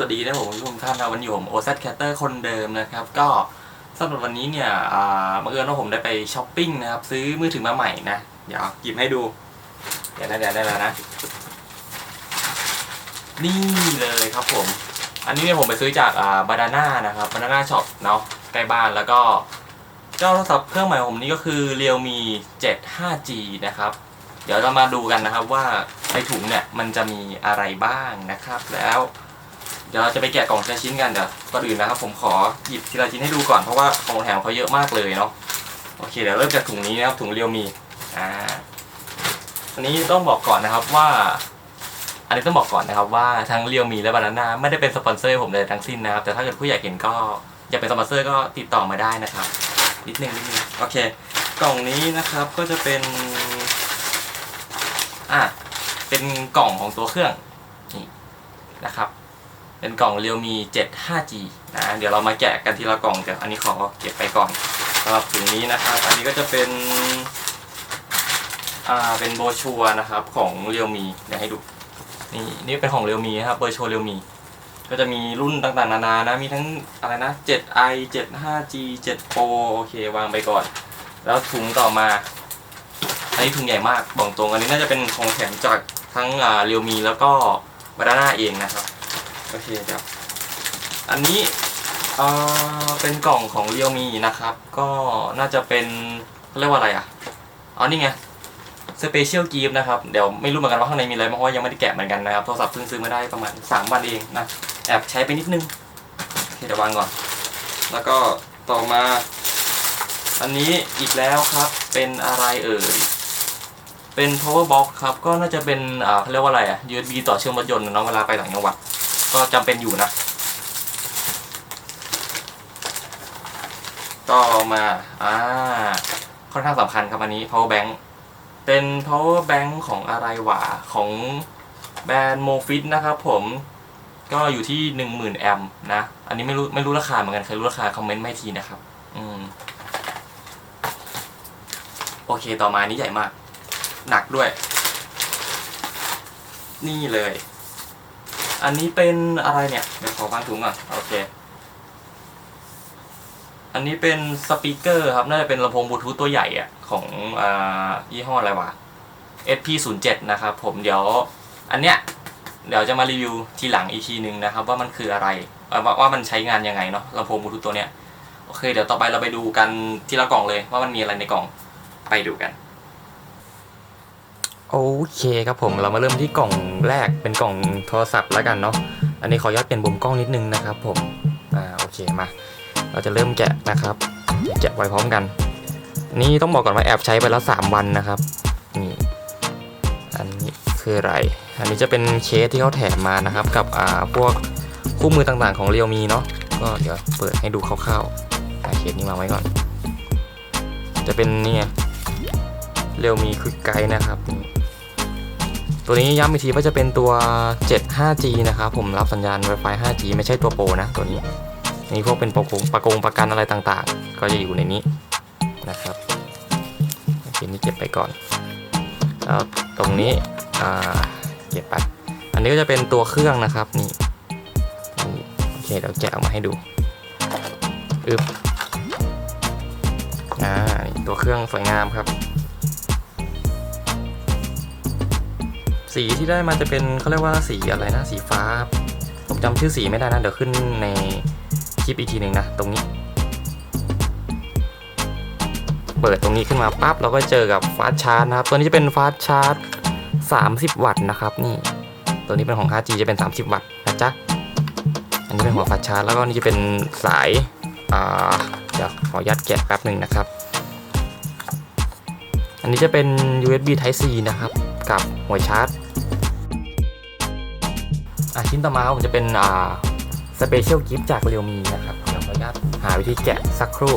วัสดีนะผมทุกท่านนะวันนี้ผมโอซแคตเตอร์คนเดิมนะครับ ก็สำหรับวันนี้เนี่ยบังเอิญว่าผมได้ไปช้อปปิ้งนะครับ ซื้อมือถือมาใหม่นะ เดี๋ยวหยิบให้ดู เดี๋ยวนะเดี๋ยวได้แล้วนะ นี่เลยครับผม อันนี้เนี่ยผมไปซื้อจากอ่าบานาน่านะครับบานาน่าช็อปเนาะใกล้บ้านแล้วก็ เจ้าโทรศัพท์เครื่องใหม่ผมนี่ก็คือ Realme 7 5G นะครับเดี๋ยวเรามาดูกันนะครับว่าในถุงเนี่ยมันจะมีอะไรบ้างนะครับแล้ว ดี๋ยวเราจะไปแกะกล่องทีละชิ้นกันเดี๋ยวก่อนอื่นนะครับ ผมขอหยิบทีละชิ้นให้ดูก่อนเพราะว่าของแถมเขาเยอะมากเลยเนาะโอเคเดี๋ยวเริ่มจากถุงนี้นะครับถุงเรียวมีอ่าอันนี้ต้องบอกก่อนนะครับว่า อันนี้ต้องบอกก่อนนะครับว่าทั้งเรียวมีและบานาน่าไม่ได้เป็นสปอนเซอร์ผมเลยทั้งสิ้นนะครับ แต่ถ้าเกิดผู้อยากเห็นก็อยากเป็นสปอนเซอร์ก็ติดต่อมาได้นะครับนิดนึงนิดนึงโอเค กล่องนี้นะครับก็จะเป็นอะเป็นกล่องของตัวเครื่องนี่นะครับ เป็นกล่องเรียวมี 7 5G นะ เดี๋ยวเรามาแกะกันทีละกล่องเดี๋ยวอันนี้ขอเก็บไปก่อนสำหรับถุงนี้นะครับ อันนี้ก็จะเป็นอ่าเป็นโบชัวนะครับของเรียวมีเดี๋ยวให้ดูนี่นี่เป็นของเรียวมีนะครับโบรชัวเรียวมีก็จะมีรุ่นต่างๆ นานานะ มีทั้งอะไรนะ 7i 75G 7 Pro โอเควางไปก่อน แล้วถุงต่อมา อันนี้ถุงใหญ่มาก บอกตรง อันนี้น่าจะเป็นของแถมจากทั้งอ่าเรียวมีแล้วก็บานาน่าเองนะครับ โอเคครับ อันนี้เอ่อเป็นกล่องของเรียวมีนะครับ ก็น่าจะเป็นเขาเรียกว่าอะไรอะอ๋อนี่ไงสเปเชียลกีฟนะครับ เดี๋ยวไม่รู้เหมือนกันว่าข้างในมีอะไรเพราะว่ายังไม่ได้แกะเหมือนกันนะครับ โทรศัพท์เพิ่งซื้อมาได้ประมาณ 3 วันเองนะ แอบใช้ไปนิดนึงเดี๋ยววางก่อน แล้วก็ต่อมา อันนี้อีกแล้วครับ เป็นอะไรเอ่ย เป็น power box ครับ ก็น่าจะเป็นอ่าเขาเรียกว่าอะไรอะ USB ต่อเชื่อมรถยนต์นะเนาะเวลาไปต่างจังหวัด ก็จำเป็นอยู่นะ ต่อมา อ่า ค่อนข้างสำคัญครับอันนี้ power bank เป็น power bank ของอะไรวะ ของแบรนด์ Mofit นะครับผม ก็อยู่ที่ 10,000 แอมป์นะ อันนี้ไม่รู้ไม่รู้ราคาเหมือนกัน ใครรู้ราคาคอมเมนต์ไมาให้ทีนะครับ อืม โอเค ต่อมาอันนี้ใหญ่มาก หนักด้วย นี่เลย อันนี้เป็นอะไรเนี่ยเดี๋ยวขอวางถุงก่อนโอเค อันนี้เป็นสปีกเกอร์ครับ น่าจะเป็นลำโพงบลูทูธตัวใหญ่อะของอ่ายี่ห้ออะไรวะ SP07 นะครับ ผมเดี๋ยวอันเนี้ยเดี๋ยวจะมารีวิวทีหลังอีกทีนึงนะครับ ว่ามันคืออะไรว่าว่ามันใช้งานยังไงเนาะลำโพงบลูทูธตัวเนี้ยโอเค เดี๋ยวต่อไปเราไปดูกันทีละกล่องเลยว่ามันมีอะไรในกล่องไปดูกัน โอเคครับผมเรามาเริ่มที่กล่องแรกเป็นกล่องโทรศัพท์แล้วกันเนาะอันนี้ขออนุญาตเปลี่ยนมุมกล้องนิดนึงนะครับผมอ่าโอเคมา เราจะเริ่มแกะนะครับแกะไว้พร้อมกัน นี่ต้องบอกก่อนว่าแอบใช้ไปแล้ว 3 วันนะครับนี่อันนี้คืออะไร อันนี้จะเป็นเคสที่เขาแถมมานะครับ กับอ่าพวกคู่มือต่างๆของเรียวมีเนาะก็เดี๋ยวเปิดให้ดูคร่าวๆเอาเคสนี้มาไว้ก่อน จะเป็นนี่เรียวมีควิกไกด์นะครับนี่ ตัวนี้ย้ำอีกทีว่าจะเป็นตัว 75G นะครับผมรับสัญญาณ Wi-Fi 5G ไม่ใช่ตัวโปรนะตัวนี้นี่พวกเป็นประกงประกงประกันอะไรต่างๆ ก็จะอยู่ในนี้นะครับโอเคนี่เก็บไปก่อนแล้วตรงนี้เก็บไปอันนี้ก็จะเป็นตัวเครื่องนะครับนี่นโอเคเดี๋ยวแกะออกมาให้ดูอึบอ่าตัวเครื่องสวยงามครับ สีที่ได้มาจะเป็นเขาเรียกว่าสีอะไรนะสีฟ้าผมจำชื่อสีไม่ได้นะ เดี๋ยวขึ้นในคลิปอีกทีหนึ่งนะ ตรงนี้ เปิดตรงนี้ขึ้นมาปั๊บเราก็เจอกับฟาสชาร์จนะครับ ตัวนี้จะเป็นฟาสต์ชาร์จ30 วัตต์นะครับ นี่ตัวนี้เป็นของ 5G จะเป็น 30 วัตต์นะจ๊ะอันนี้เป็นหัวฟาสชาร์จแล้วก็นี่จะเป็นสายอ่าเดี๋ยวขอยัดแกะแป๊บหนึ่งนะครับ อันนี้จะเป็น USB Type C นะครับ กับหัวชาร์จชิ้นต่อมาผมจะเป็นอ่าสเปเชียลกิฟต์จากเรียวมีนะครับเดี๋ยวขออนุญาตหาวิธีแกะสักครู่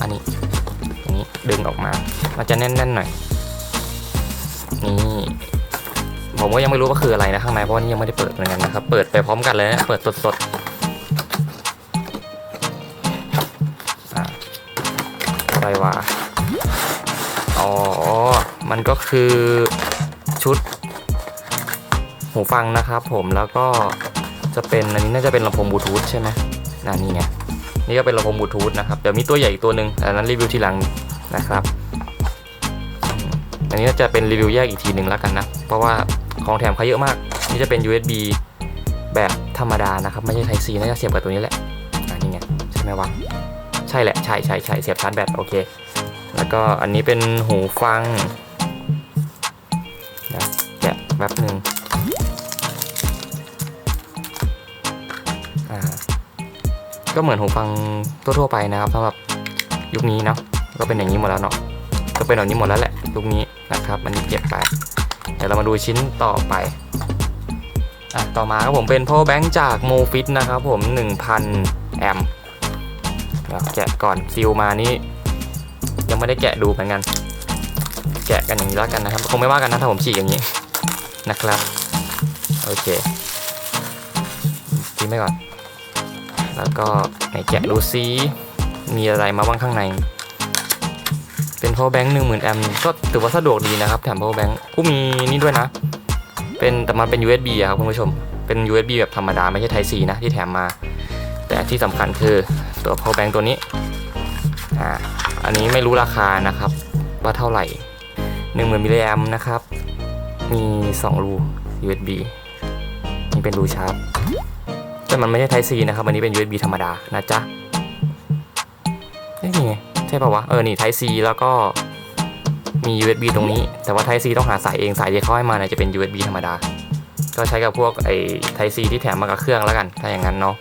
อันนี้อันนี้ดึงออกมา มันจะแน่นๆหน่อย นี่ผมก็ยังไม่รู้ว่าคืออะไรนะข้างในเพราะว่านี่ยังไม่ได้เปิดเหมือนกันนะครับ เปิดไปพร้อมกันเลยนะเปิดสดๆอะไรวะอ๋อ มันก็คือ หูฟังนะครับผมแล้วก็จะเป็นอันนี้น่าจะเป็นลำโพงบลูทูธใช่ไหมน่านี่ไงนี่ก็เป็นลำโพงบลูทูธนะครับเดี๋ยวมีตัวใหญ่อีกตัวหนึ่งแต่อันนั้นรีวิวทีหลังนะครับ อันนี้จะเป็นรีวิวแยกอีกทีหนึ่งแล้วกันนะ เพราะว่าของแถมเขาเยอะมาก นี่จะเป็น USB แบบธรรมดานะครับ ไม่ใช่ Type C น่าจะเสียบกับตัวนี้แหละอ่านี่ไงใช่ไหมวะใช่แหละใช่ใช่ใช่เสียบชาร์จแบตโอเค แล้วก็อันนี้เป็นหูฟังเดี๋ยวแกะแป๊บหนึ่ง ก็เหมือนหูฟังทั่วๆไปนะครับสำหรับยุคนี้เนาะก็เป็นอย่างนี้หมดแล้วเนาะก็เป็นแบบนี้หมดแล้วแหละยุคนี้นะครับอันเก็บไปเดี๋ยวเรามาดูชิ้นต่อไปอะต่อมาครับผมเป็น power bank จาก Mofit นะครับผม 1,000 แอมป์เดี๋ยวแกะก่อนซิลมานี่ยังไม่ได้แกะดูเหมือนกัน แกะกันอย่างนี้แล้วกันนะครับ คงไม่ว่ากันนะถ้าผมฉีกอย่างนี้นะครับ โอเคทิ้งไปก่อน แล้วก็ไหนแกะดูซิมีอะไรมาบ้างข้างใน เป็น power bank 10,000แอมป์ก็ถือว่าสะดวกดีนะครับ แถม power bank กูมีนี่ด้วยนะ เป็นแต่มันเป็น USB ครับคุณผู้ชม เป็น USB แบบธรรมดา ไม่ใช่ Type C นะที่แถมมา แต่ที่สำคัญคือตัว power bank ตัวนี้อ่าอันนี้ไม่รู้ราคานะครับ ว่าเท่าไหร่10,000มิลลิแอมป์นะครับ มี 2 รู USB นี่เป็นรูชาร์จ แต่มันไม่ใช่ Type C นะครับ อันนี้เป็น USB ธรรมดานะจ๊ะเอ้ยนี่ไงใช่ป่าวะ เออ นี่ Type C แล้วก็มี USB ตรงนี้ แต่ว่า Type C ต้องหาสายเอง สายที่เขาให้มาเนี่ยจะเป็น USB ธรรมดา ก็ใช้กับพวกไอ้ Type C ที่แถมมากับเครื่องแล้วกัน ถ้าอย่างนั้นเนาะ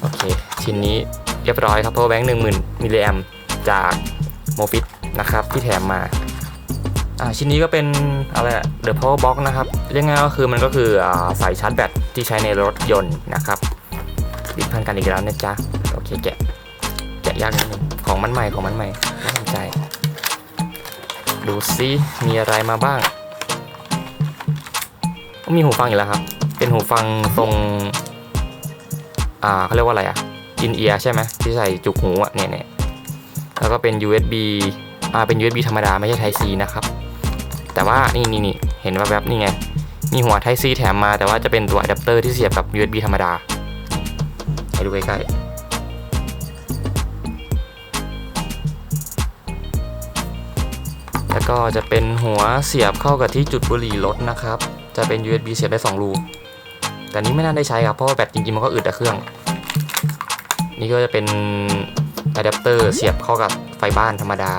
โอเค ชิ้นนี้เรียบร้อยครับ power bank 10,000มิลลิแอมจาก Mofit นะครับที่แถมมา อ่าชิ้นนี้ก็เป็นอะไรอะ The Power Box นะครับ เรียกง่ายก็คือมันก็คืออสายชาร์จแบต ที่ใช้ในรถยนต์นะครับดิพันกันอีกแล้วนะจ๊ะ โอเคแกะ แกะยากนิดนึงของมันใหม่ของมันใหม่น่าสนใจ ดูซิมีอะไรมาบ้าง มีหูฟังอีกแล้วครับ เป็นหูฟังทรง อ่าเขาเรียกว่าอะไรอะอินเอียร์ใช่ไหมที่ใส่จุกหูอะเนี่ยเนี่ยแล้วก็เป็น USB อ่าเป็น USB ธรรมดาไม่ใช่ Type C นะครับ แต่ว่านี่นี่นี่เห็นว่าแบบนี่ไง มีหัว Type C แถมมาแต่ว่าจะเป็นตัวอะแดปเตอร์ที่เสียบกับ USB ธรรมดาให้ดูใกล้ๆแล้วก็จะเป็นหัวเสียบเข้ากับที่จุดบุหรี่รถนะครับ จะเป็น USB เสียบได้ 2 รู แต่นี้ไม่น่าได้ใช้ครับ เพราะว่าแบตจริงๆ มันก็อึดแต่เครื่อง นี่ก็จะเป็นอะแดปเตอร์เสียบเข้ากับไฟบ้านธรรมดา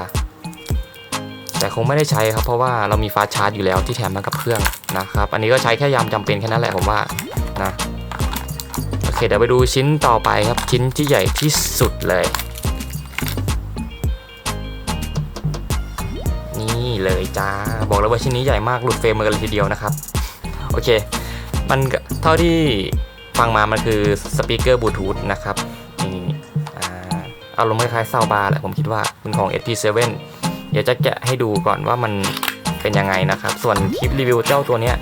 แต่คงไม่ได้ใช้ครับเพราะว่าเรามีฟ้าชาร์จอยู่แล้วที่แถมมากับเครื่องนะครับอันนี้ก็ใช้แค่ยามจำเป็นแค่นั้นแหละผมว่านะโอเคเดี๋ยวไปดูชิ้นต่อไปครับชิ้นที่ใหญ่ที่สุดเลย นี่เลยจ้าบอกเลยว่าชิ้นนี้ใหญ่มากหลุดเฟรมมากันเลยทีเดียวนะครับโอเค มันเท่าที่ฟังมามันคือสปีกเกอร์บลูทูธนะครับนี่อ่าอารมณ์คล้ายๆซาวบาร์แหละผมคิดว่าเป็นของ SP7 เดี๋ยวจะแกะให้ดูก่อนว่ามันเป็นยังไงนะครับ ส่วนคลิปรีวิวเจ้าตัวเนี้ย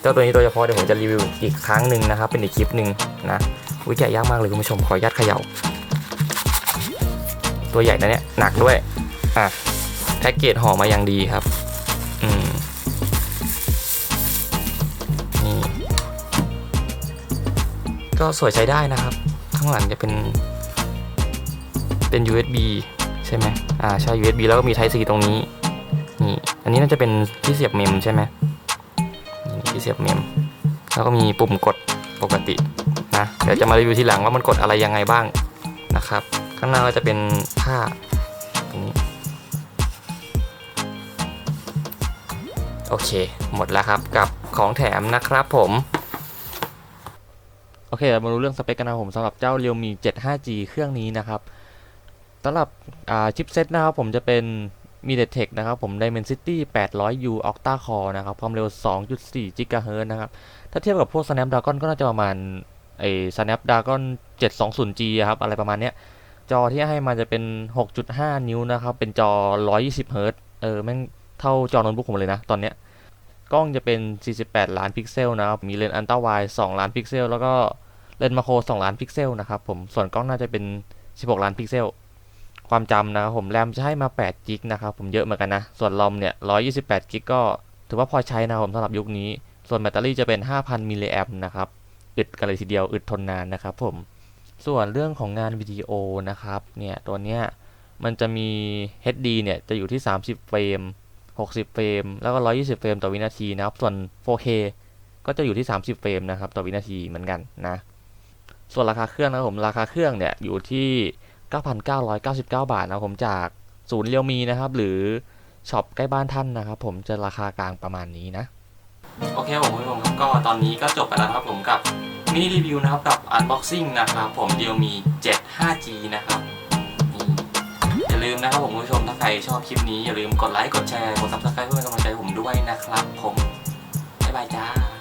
เจ้าตัวนี้โดยเฉพาะเดี๋ยวผมจะรีวิวอีกครั้งหนึ่งนะครับ เป็นอีกคลิปหนึ่งนะวิแกะยากมากเลยคุณผู้ชมขออนุญาตเขย่า ตัวใหญ่นะเนี่ยหนักด้วยอะแพ็กเกจห่อมาอย่างดีครับอืมนี่ก็สวยใช้ได้นะครับ ข้างหลังจะเป็นเป็น USB ใช่ไหมอ่าใช่ USB แล้วก็มี Type C ตรงนี้ นี่ อันนี้น่าจะเป็นที่เสียบเมมใช่ไหมที่เสียบเมม แล้วก็มีปุ่มกดปกตินะ เดี๋ยวจะมารีวิวทีหลังว่ามันกดอะไรยังไงบ้างนะครับ ข้างหน้าก็จะเป็นผ้าตรงนี้ โอเค หมดแล้วครับกับของแถมนะครับผมโอเคเรามารู้เรื่องสเปคกันนะครับผมสำหรับเจ้า Realme 7 5G เครื่องนี้นะครับ สำหรับชิปเซตนะครับผมจะเป็น MediaTek นะครับผม Dimensity 800U Octa Core นะครับความเร็ว 2.4 GHz นะครับ ถ้าเทียบกับพวก Snapdragon ก็น่าจะประมาณไอ้ Snapdragon 720G อะครับ อะไรประมาณเนี้ย จอที่ให้มาจะเป็น 6.5 นิ้วนะครับ เป็นจอ 120 Hz เออแม่งเท่าจอโน้ตบุ๊กผมเลยนะ ตอนเนี้ย กล้องจะเป็น 48 ล้านพิกเซลนะครับ มีเลนส์อันต้าไวด์2ล้านพิกเซล แล้วก็เลนส์มาโคร 2 ล้านพิกเซลนะครับผม ส่วนกล้องน่าจะเป็น 16 ล้านพิกเซล ความจำนะครับผมแรมจะให้มา8กิกนะครับผมเยอะเหมือนกันนะ ส่วนลอมเนี่ย128กิกก็ถือว่าพอใช้นะครับผมสำหรับยุคนี้ ส่วนแบตเตอรี่จะเป็น 5,000มิลลิแอมป์นะครับอึดกันเลยทีเดียวอึดทนนานนะครับผม ส่วนเรื่องของงานวิดีโอนะครับเนี่ยตัวเนี้ยมันจะมี HD เนี่ยจะอยู่ที่ 30 เฟรม 60 เฟรม แล้วก็ 120 เฟรมต่อวินาทีนะครับ ส่วน 4K ก็จะอยู่ที่ 30 เฟรมนะครับต่อวินาทีเหมือนกันนะ ส่วนราคาเครื่องนะครับผม ราคาเครื่องเนี่ยอยู่ที่ 9,999 บาทนะครับผมจากศูนย์เรียวมีนะครับ หรือช็อปใกล้บ้านท่านนะครับ ผมจะราคากลางประมาณนี้นะ โอเคผมคุณผู้ชมครับก็ตอนนี้ก็จบไปแล้วครับผมกับมินิรีวิวนะครับกับ Unboxing นะครับผม Realme 7 5G นะครับอย่าลืมนะครับผมผู้ชมถ้าใครชอบคลิปนี้อย่าลืมกดไลค์กดแชร์กด Subscribe เพื่อเป็นกำลังใจผมด้วยนะครับ ผมบ๊ายบายจ้า